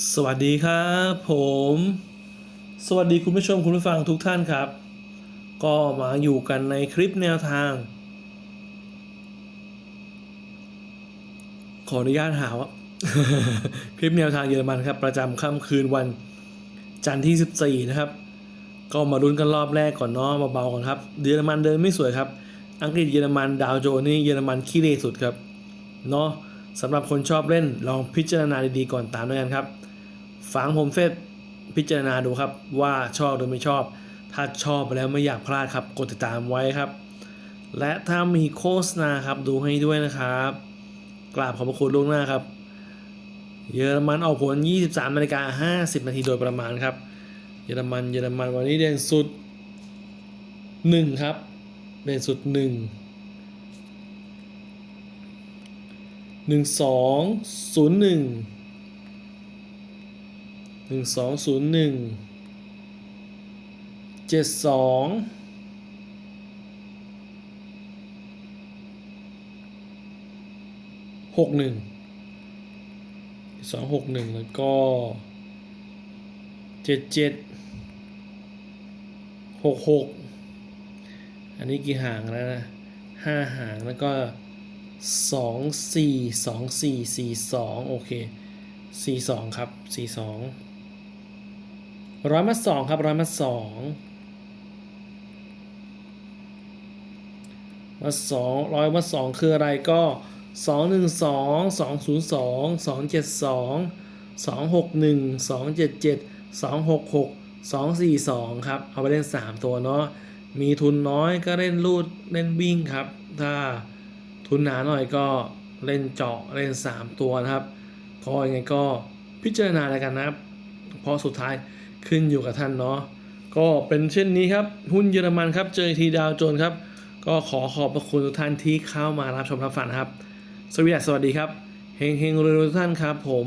สวัสดีครับผม สวัสดีคุณผู้ชมคุณผู้ฟังทุกท่านครับ ก็มาอยู่กันในคลิปแนวทาง ขออนุญาตหาว่าคลิปแนวทางเยอรมันครับ ประจำค่ำคืนวันจันทร์ที่ 14 นะครับ ก็มาลุ้นกันรอบแรกก่อนเนาะเบาๆก่อนครับ เยอรมันเดินไม่สวยครับ อังกฤษเยอรมันดาวโจนี่เยอรมันขี้เละสุดครับเนาะ สำหรับคนชอบเล่นลองพิจารณาดีๆก่อนตามด้วยกันครับฝังผมเฟซพิจารณาดูครับว่าชอบหรือไม่ชอบ ถ้าชอบแล้วไม่อยากพลาดครับ กดติดตามไว้ครับ และถ้ามีโฆษณาครับดูให้ด้วยนะครับกราบขอบพระคุณล่วงหน้าครับเยอรมันออกผล 23นาฬิกา50 นาทีโดยประมาณครับ เยอรมัน เยอรมันวันนี้เด่นสุด 1 ครับ เด่นสุด 1 1 2 0 1หนึ่งหนึ่งสองศูนย์หนึ่งเจ็ดสองหกหนึ่งสองหกหนึ่งแล้วก็เจ็ดเจ็ดหกหกอันนี้กี่ห่างแล้วนะห้าห่างแล้วก็ สองสี่สองสี่สี่สองโอเคสี่สองครับสี่สองร้อยมาสองครับร้อยมาสองมาสองร้อยมาสองคืออะไรก็สองหนึ่งสองสองศูนย์สองสองเจ็ดสองสองหกหนึ่งสองเจ็ดเจ็ดสองหกหกสองสี่สองครับ เอาไปเล่นสามตัวเนาะมีทุนน้อยก็เล่นรูดเล่นวิ่งครับ ถ้า ทุนหนาหน่อยก็เล่นเจาะเล่นสามตัวนะครับ ก็ยังไงก็พิจารณาแล้วกันนะครับ เพราะสุดท้ายขึ้นอยู่กับท่านเนาะก็เป็นเช่นนี้ครับ หุ้นเยอรมันครับ เจอทีดาวโจนครับ ก็ขอขอบพระคุณทุกท่านที่เข้ามารับชมรับฟังครับ สวัสดีสวัสดีครับ เฮงเฮงรวยทุกท่านครับผม